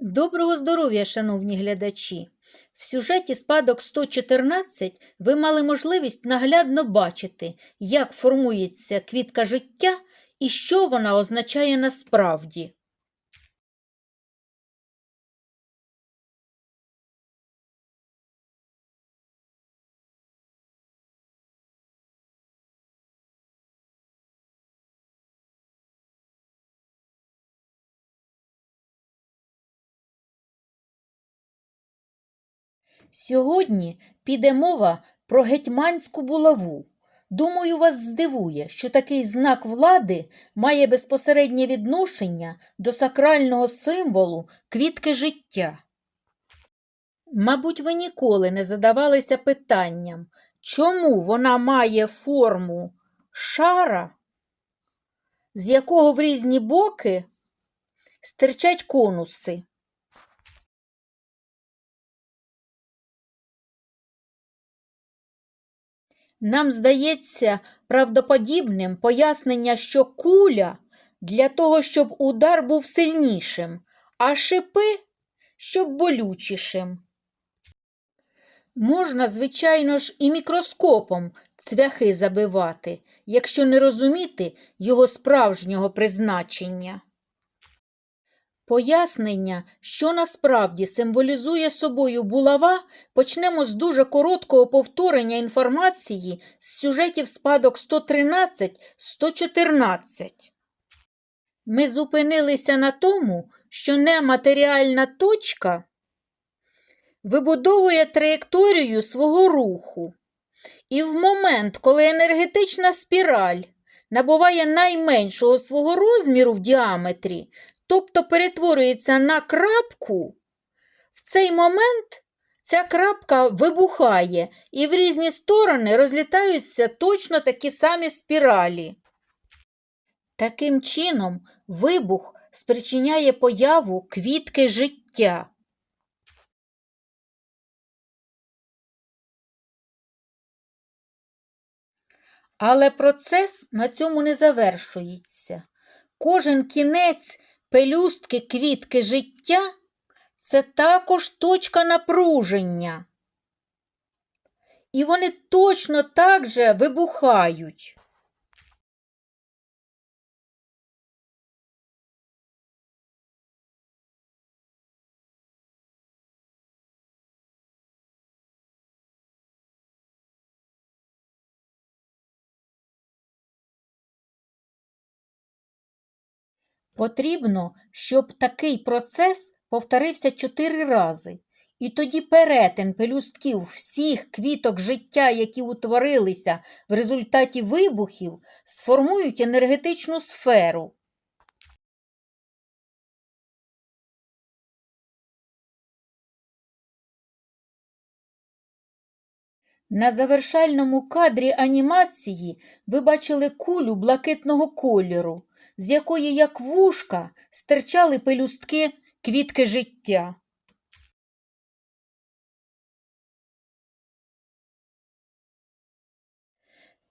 Доброго здоров'я, шановні глядачі! В сюжеті Спадок 114 ви мали можливість наглядно бачити, як формується квітка життя і що вона означає насправді. Сьогодні піде мова про гетьманську булаву. Думаю, вас здивує, що такий знак влади має безпосереднє відношення до сакрального символу квітки життя. Мабуть, ви ніколи не задавалися питанням, чому вона має форму шара, з якого в різні боки стирчать конуси. Нам здається правдоподібним пояснення, що куля для того, щоб удар був сильнішим, а шипи, щоб болючішим. Можна, звичайно ж, і мікроскопом цвяхи забивати, якщо не розуміти його справжнього призначення. Пояснення, що насправді символізує собою булава, почнемо з дуже короткого повторення інформації з сюжетів спадок 113-114. Ми зупинилися на тому, що нематеріальна точка вибудовує траєкторію свого руху. І в момент, коли енергетична спіраль набуває найменшого свого розміру в діаметрі, тобто перетворюється на крапку, в цей момент ця крапка вибухає і в різні сторони розлітаються точно такі самі спіралі. Таким чином, вибух спричиняє появу квітки життя. Але процес на цьому не завершується. Кожен кінець пелюстки квітки життя це також точка напруження. І вони точно так же вибухають. Потрібно, щоб такий процес повторився чотири рази. І тоді перетин пелюстків всіх квіток життя, які утворилися в результаті вибухів, сформують енергетичну сферу. На завершальному кадрі анімації ви бачили кулю блакитного кольору, з якої, як вушка, стирчали пелюстки квітки життя.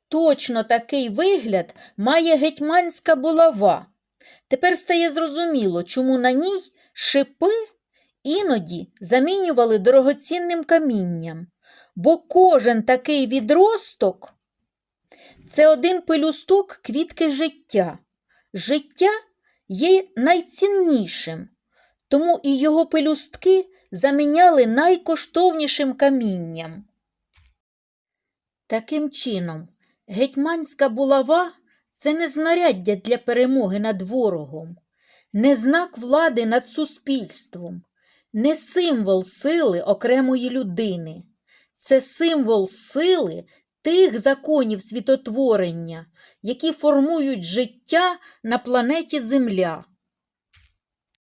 Точно такий вигляд має гетьманська булава. Тепер стає зрозуміло, чому на ній шипи іноді замінювали дорогоцінним камінням, бо кожен такий відросток це один пелюсток квітки життя. Життя є найціннішим, тому і його пелюстки заміняли найкоштовнішим камінням. Таким чином, гетьманська булава це не знаряддя для перемоги над ворогом, не знак влади над суспільством, не символ сили окремої людини. Це символ сили тих законів світотворення, які формують життя на планеті Земля.